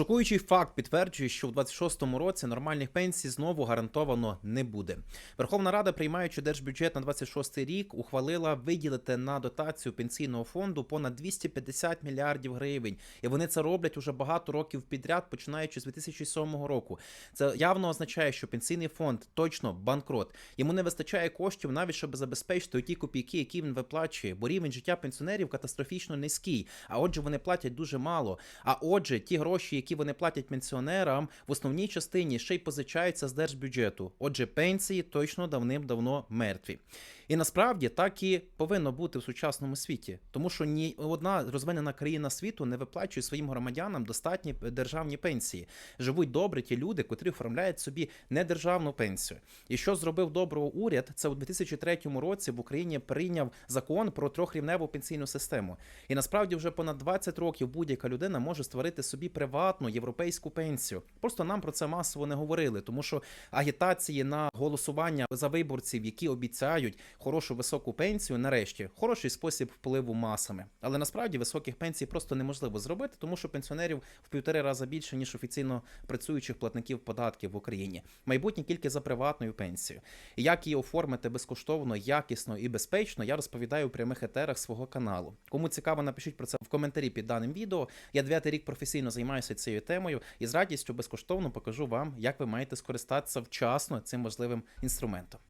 Шокуючий факт підтверджує, що в 26-му році нормальних пенсій знову гарантовано не буде. Верховна Рада, приймаючи держбюджет на 26-й рік, ухвалила виділити на дотацію пенсійного фонду понад 250 мільярдів гривень, і вони це роблять уже багато років підряд, починаючи з 2007 року. Це явно означає, що пенсійний фонд точно банкрот. Йому не вистачає коштів навіть щоб забезпечити ті копійки, які він виплачує, бо рівень життя пенсіонерів катастрофічно низький. А отже, вони платять дуже мало. А отже, ті гроші, які вони платять пенсіонерам, в основній частині ще й позичаються з держбюджету. Отже, пенсії точно давним-давно мертві. І насправді так і повинно бути в сучасному світі, тому що ні одна розвинена країна світу не виплачує своїм громадянам достатні державні пенсії. Живуть добре ті люди, котрі оформляють собі недержавну пенсію. І що зробив доброго уряд? Це у 2003 році в Україні прийняв закон про трьохрівневу пенсійну систему. І насправді вже понад 20 років будь-яка людина може створити собі приватну європейську пенсію. Просто нам про це масово не говорили, тому що агітації на голосування за виборців, які обіцяють хорошу високу пенсію, нарешті хороший спосіб впливу масами. Але насправді високих пенсій просто неможливо зробити, тому що пенсіонерів в півтори рази більше ніж офіційно працюючих платників податків в Україні. Майбутнє тільки за приватною пенсією. Як її оформити безкоштовно, якісно і безпечно, я розповідаю у прямих етерах свого каналу. Кому цікаво, напишіть про це в коментарі під даним відео. Я дев'ятий рік професійно займаюся цією темою і з радістю безкоштовно покажу вам, як ви маєте скористатися вчасно цим важливим інструментом.